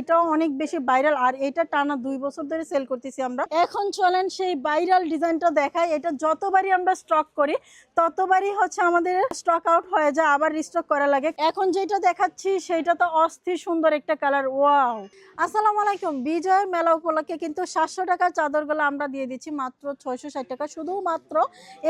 এইটাও অনেক বেশি ভাইরাল আর এটা টানা দুই বছর ধরে সেল করতেছি আমরা। এখন চলেন সেই ভাইরাল ডিজাইনটা দেখাই। এটা যতবারই আমরা স্টক করি, ততবারই হচ্ছে আমাদের স্টক আউট হয়ে যায়, আবার রিস্টক করা লাগে। এখন যেটা দেখাচ্ছি সেটা তো অস্থির সুন্দর একটা কালার ওয়াও আসসালামু আলাইকুম, বিজয় মেলা উপলক্ষে কিন্তু সাতশো টাকার চাদরগুলো আমরা দিয়ে দিচ্ছি, মাত্র ছয়শো ষাট টাকা। শুধুমাত্র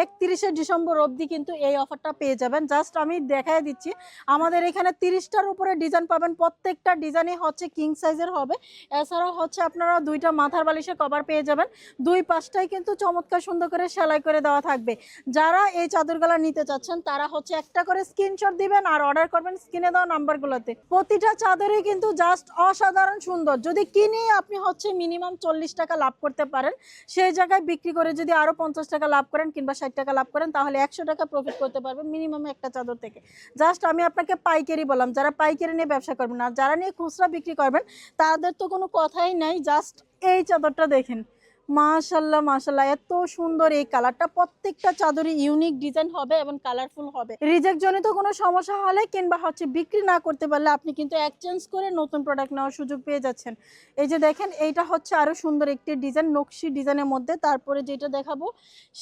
একত্রিশে ডিসেম্বর অবধি কিন্তু এই অফারটা পেয়ে যাবেন। জাস্ট আমি দেখাই দিচ্ছি, আমাদের এখানে তিরিশটার উপরে ডিজাইন পাবেন। প্রত্যেকটা ডিজাইনই হচ্ছে কিং সাইজের হবে। এছাড়াও হচ্ছে আপনারা দুইটা মাথার বালিশে কভার পেয়ে যাবেন। দুই পাশটাই কিন্তু চমৎকার সুন্দর করে সেলাই করে দেওয়া থাকবে। যারা এই চাদরগুলো নিতে চাচ্ছেন, তারা হচ্ছে একটা করে স্ক্রিনশট দিবেন আর অর্ডার করবেন স্ক্রিনে দেওয়া নাম্বারগুলোতে। প্রতিটা চাদরই কিন্তু জাস্ট অসাধারণ সুন্দর। যদি কিনে আপনি হচ্ছে মিনিমাম চল্লিশ টাকা লাভ করতে পারেন, সেই জায়গায় বিক্রি করে যদি আরও পঞ্চাশ টাকা লাভ করেন কিংবা ষাট টাকা লাভ করেন, তাহলে একশো টাকা প্রফিট করতে পারবেন মিনিমাম একটা চাদর থেকে। জাস্ট আমি আপনাকে পাইকারি বললাম, যারা পাইকারি নিয়ে ব্যবসা করবেন আর যারা নিয়ে খুচরা বিক্রি করবেন তাদের তো কোনো কথাই নাই জাস্ট এই চাদরটা দেখেন। মাশাল্লাহ মাশাল্লাহ এত সুন্দর এই কালারটা। প্রত্যেকটা চাদরই ইউনিক ডিজাইন হবে এবং কালারফুল হবে। রিজেক্ট জনিত কোনো সমস্যা হলে কিংবা হচ্ছে বিক্রি না করতে পারলে আপনি কিন্তু এক্সচেঞ্জ করে নতুন প্রোডাক্ট নেওয়ার সুযোগ পেয়ে যাচ্ছেন। এই যে দেখেন, এইটা হচ্ছে আরও সুন্দর একটি ডিজাইন নকশি ডিজাইনের মধ্যে। তারপরে যেটা দেখাবো,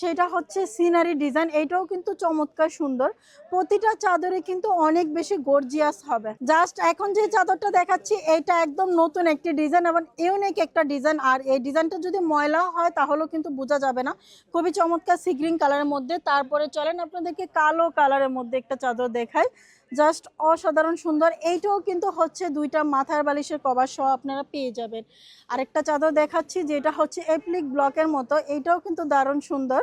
সেটা হচ্ছে সিনারি ডিজাইন এইটাও কিন্তু চমৎকার সুন্দর। প্রতিটা চাদরে কিন্তু অনেক বেশি গর্জিয়াস হবে। জাস্ট এখন যে চাদরটা দেখাচ্ছি এইটা একদম নতুন একটি ডিজাইন এবং ইউনিক একটা ডিজাইন আর এই ডিজাইনটা যদি ময়লা হয় তাহলেও কিন্তু বোঝা যাবে না। খুবই চমৎকার সি গ্রিন কালারের মধ্যে। তারপরে চলেন আপনাদেরকে কালো কালারের মধ্যে একটা চাদর দেখায় জাস্ট অসাধারণ সুন্দর। এইটাও কিন্তু হচ্ছে দুইটা মাথার বালিশের কভার সহ আপনারা পেয়ে যাবেন। আরেকটা চাদর দেখাচ্ছি যেটা হচ্ছে এপ্লিক ব্লকের মতো। এইটাও কিন্তু দারুণ সুন্দর।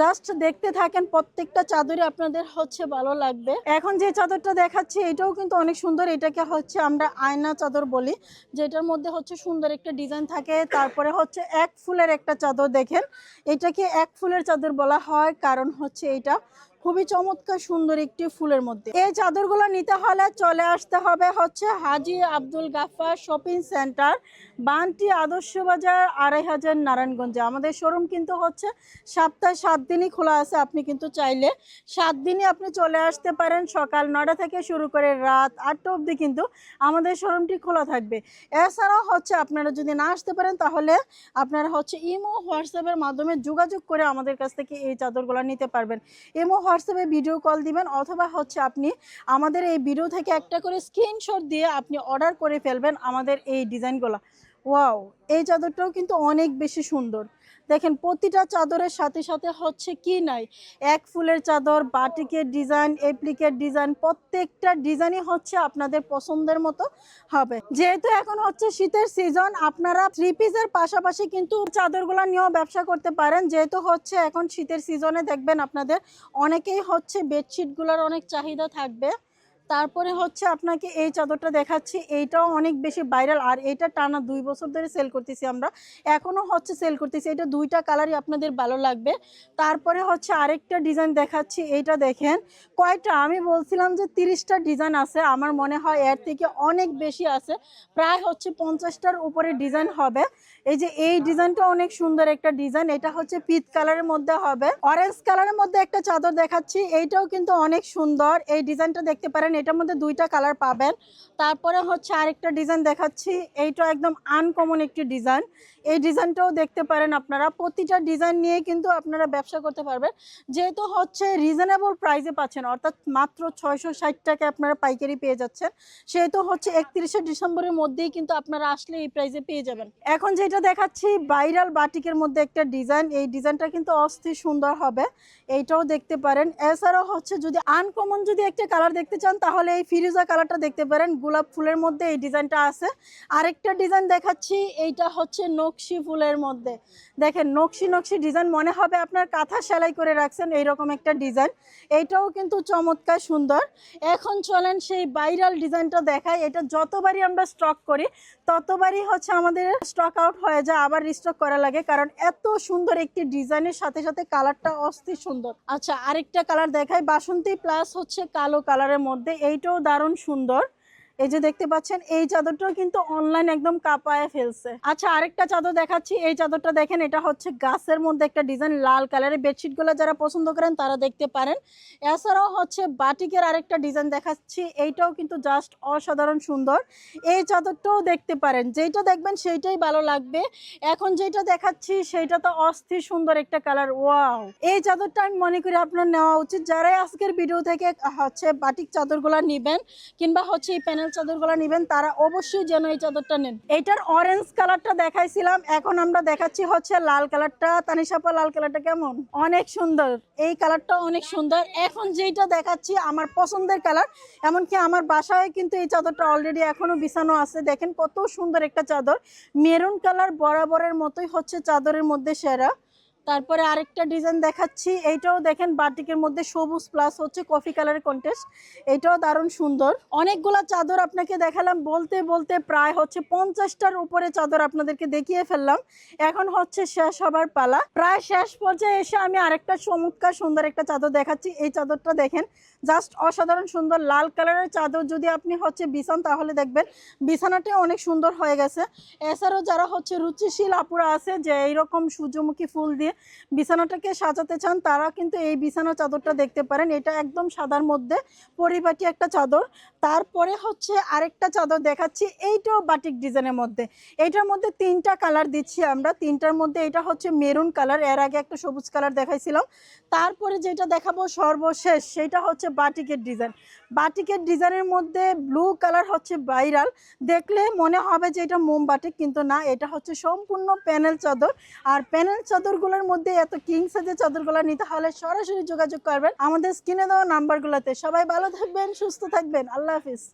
জাস্ট দেখতে থাকেন, প্রত্যেকটা চাদরই আপনাদের হচ্ছে ভালো লাগবে। এখন যে চাদরটা দেখাচ্ছি, এটাও কিন্তু অনেক সুন্দর। এটাকে হচ্ছে আমরা আয়না চাদর বলি, যেটার মধ্যে হচ্ছে সুন্দর একটা ডিজাইন থাকে। তারপরে হচ্ছে এক ফুলের একটা চাদর দেখেন। এটাকে এক ফুলের চাদর বলা হয়। কারণ হচ্ছে এটা খুবই চমৎকার সুন্দর একটি ফুলের মধ্যে। এই চাদরগুলো নিতে হলে চলে আসতে হবে হচ্ছে হাজি আব্দুল গাফার শপিং সেন্টার, বানটি আদর্শ বাজার, আড়াই হাজার নারায়ণগঞ্জে। আমাদের শোরুম কিন্তু হচ্ছে সপ্তাহে সাত দিনই খোলা আছে, আপনি কিন্তু চাইলে সাত দিনই আপনি চলে আসতে পারেন। সকাল নটা থেকে শুরু করে রাত আটটা অবধি কিন্তু আমাদের শোরুমটি খোলা থাকবে। এছাড়াও হচ্ছে আপনারা যদি না আসতে পারেন, তাহলে আপনারা হচ্ছে ইমো, হোয়াটসঅ্যাপের মাধ্যমে যোগাযোগ করে আমাদের কাছ থেকে এই চাদরগুলো নিতে পারবেন। ইমো হোয়াটসঅ্যাপে ভিডিও কল দিবেন অথবা হচ্ছে আপনি আমাদের এই ভিডিও থেকে একটা করে স্ক্রিনশট দিয়ে আপনি অর্ডার করে ফেলবেন আমাদের এই ডিজাইনগুলো ওয়াও এই চাদরটাও কিন্তু অনেক বেশি সুন্দর। দেখেন, প্রতিটা চাদরের সাথে সাথে হচ্ছে কি নাই? এক ফুলের চাদর, বাটিকের ডিজাইন, এপ্লিকের ডিজাইন, প্রত্যেকটা ডিজাইনই হচ্ছে আপনাদের পছন্দের মতো হবে। যেহেতু এখন হচ্ছে শীতের সিজন আপনারা থ্রি পিসের পাশাপাশি কিন্তু চাদরগুলো নিয়েও ব্যবসা করতে পারেন। যেহেতু হচ্ছে এখন শীতের সিজনে দেখবেন আপনাদের অনেকেই হচ্ছে বেডশিটগুলোর অনেক চাহিদা থাকবে। তারপরে হচ্ছে আপনাকে এই চাদরটা দেখাচ্ছি, এইটাও অনেক বেশি ভাইরাল আর এটা টানা দুই বছর ধরে সেল করতেছি আমরা। এখনও হচ্ছে সেল করতেছি, এটা দুইটা কালারই আপনাদের ভালো লাগবে। তারপরে হচ্ছে আরেকটা ডিজাইন দেখাচ্ছি, এইটা দেখেন। কয়টা? আমি বলছিলাম যে তিরিশটা ডিজাইন আছে, আমার মনে হয় এর থেকে অনেক বেশি আছে। প্রায় হচ্ছে পঞ্চাশটার উপরে ডিজাইন হবে। এই যে এই ডিজাইনটা অনেক সুন্দর একটা ডিজাইন এটা হচ্ছে পিত কালারের মধ্যে হবে। অরেঞ্জ কালারের মধ্যে একটা চাদর দেখাচ্ছি, এইটাও কিন্তু অনেক সুন্দর। এই ডিজাইনটা দেখতে পারেন এটার মধ্যে দুইটা কালার পাবেন। তারপরে হচ্ছে আরেকটা ডিজাইন দেখাচ্ছি। এইটা একদম আনকমন একটি ডিজাইন। এই ডিজাইনটাও দেখতে পারেন আপনারা। প্রতিটা ডিজাইন নিয়ে কিন্তু আপনারা ব্যবসা করতে পারবেন। যেহেতু হচ্ছে রিজনেবল প্রাইসে পাচ্ছেন, অর্থাৎ মাত্র ছয়শো ষাট টাকা আপনারা পাইকারি পেয়ে যাচ্ছেন। সেহেতু হচ্ছে একত্রিশে ডিসেম্বরের মধ্যেই কিন্তু আপনারা আসলে এই প্রাইসে পেয়ে যাবেন। এখন যেটা দেখাচ্ছি বাইরাল বাটিকের মধ্যে একটা ডিজাইন। এই ডিজাইনটা কিন্তু অস্থির সুন্দর হবে। এইটাও দেখতে পারেন। এছাড়াও হচ্ছে যদি আনকমন যদি একটা কালার দেখতে চান তাহলে এই ফিরোজা কালারটা দেখতে পারেন, গোলাপ ফুলের মধ্যে এই ডিজাইনটা আছে। আরেকটা ডিজাইন দেখাচ্ছি, এইটা হচ্ছে নকশি ফুলের মধ্যে। দেখেন, নকশি নকশি ডিজাইন মনে হবে আপনার কাঁথা সেলাই করে রাখছেন, এইরকম একটা ডিজাইন। এইটাও কিন্তু চমৎকার সুন্দর। এখন চলেন সেই ভাইরাল ডিজাইনটা দেখায় এটা যতবারই আমরা স্টক করি, ততবারই হচ্ছে আমাদের স্টক আউট হয়ে যায়, আবার রিস্টক করা লাগে, কারণ এত সুন্দর একটি ডিজাইনের সাথে সাথে কালারটা অস্থির সুন্দর। আচ্ছা আরেকটা কালার দেখায় বাসন্তী প্লাস হচ্ছে কালো কালারের মধ্যে। এইটাও দারুণ সুন্দর। এই যে দেখতে পাচ্ছেন, এই চাদরটাও কিন্তু অনলাইন একদম কাঁপায় ফেলছে। আচ্ছা আরেকটা চাদর দেখাচ্ছি। এই চাদরটা দেখেন, এটা হচ্ছে গাছের মধ্যে একটা ডিজাইন লাল কালারের বেডশিটগুলো যারা পছন্দ করেন তারা দেখতে পারেন। এছাড়াও হচ্ছে বাটিকের আরেকটা ডিজাইন দেখাচ্ছি। এইটাও কিন্তু জাস্ট অসাধারণ সুন্দর। এই চাদরটাও দেখতে পারেন। যেটা দেখবেন সেইটাই ভালো লাগবে। এখন যেটা দেখাচ্ছি, সেইটা তো অস্থির সুন্দর একটা কালার ওয়াও এই চাদরটা আমি মনে করি আপনার নেওয়া উচিত। যারাই আজকের ভিডিও থেকে হচ্ছে বাটিক চাদরগুলো নিবেন কিংবা হচ্ছে এই প্যানেল চাদরগুলো নিবেন, তারা অবশ্যই যেন এই চাদরটা নেন। এইটার অরেঞ্জ কালারটা দেখাইছিলাম, এখন আমরা দেখাচ্ছি হচ্ছে লাল কালারটা তানিসাপা লাল কালারটা কেমন? অনেক সুন্দর। এই কালারটা অনেক সুন্দর। এখন যেটা দেখাচ্ছি, আমার পছন্দের কালার এমনকি আমার বাসায় কিন্তু এই চাদরটা অলরেডি এখনও বিছানো আছে। দেখেন কত সুন্দর একটা চাদর। মেরুন কালার বরাবরের মতোই হচ্ছে চাদরের মধ্যে সেরা। তারপরে আরেকটা ডিজাইন দেখাচ্ছি। এইটাও দেখেন বাটিকের মধ্যে সবুজ প্লাস হচ্ছে কফি কালারের কন্টেস্ট এটাও দারুণ সুন্দর। অনেকগুলো চাদর আপনাকে দেখালাম। বলতে বলতে প্রায় হচ্ছে পঞ্চাশটার উপরে চাদর আপনাদেরকে দেখিয়ে ফেললাম। এখন হচ্ছে শেষ হবার পালা। প্রায় শেষ পর্যায়ে এসে আমি আরেকটা চমৎকার সুন্দর একটা চাদর দেখাচ্ছি। এই চাদরটা দেখেন জাস্ট অসাধারণ সুন্দর লাল কালারের চাদর। যদি আপনি হচ্ছে বিছান, তাহলে দেখবেন বিছানাটা অনেক সুন্দর হয়ে গেছে। এছাড়াও যারা হচ্ছে রুচিশীল আপুরা আছে, যে এইরকম সূর্যমুখী ফুল দিয়ে বিছানাটাকে সাজাতে চান, তারা কিন্তু এই বিছানা চাদরটা দেখতে পারেন। এটা একদম সাদার মধ্যে পরিপাটি একটা চাদর। তারপরে হচ্ছে আরেকটা চাদর দেখাচ্ছি, এইটাও বাটিক ডিজাইনের মধ্যে। এইটার মধ্যে তিনটা কালার দিচ্ছি আমরা। তিনটার মধ্যে এটা হচ্ছে মেরুন কালার, এর আগে একটা সবুজ কালার দেখাইছিলাম। তারপরে যেটা দেখাবো সর্বশেষ, সেটা হচ্ছে বাটিকের ডিজাইন। বাটিকের ডিজাইনের মধ্যে ব্লু কালার হচ্ছে ভাইরাল। দেখলে মনে হবে যে এটা মোম বাটিক কিন্তু না, এটা হচ্ছে সম্পূর্ণ প্যানেল চাদর। আর প্যানেল চাদরগুলোর মধ্যে এত কিং সাইজের চাদরগুলো নিতে হলে সরাসরি যোগাযোগ করবেন। আমাদের স্ক্রিনে দেওয়া নাম্বারগুলোতে। সবাই ভালো থাকবেন, সুস্থ থাকবেন। আল্লাহ হাফিজ।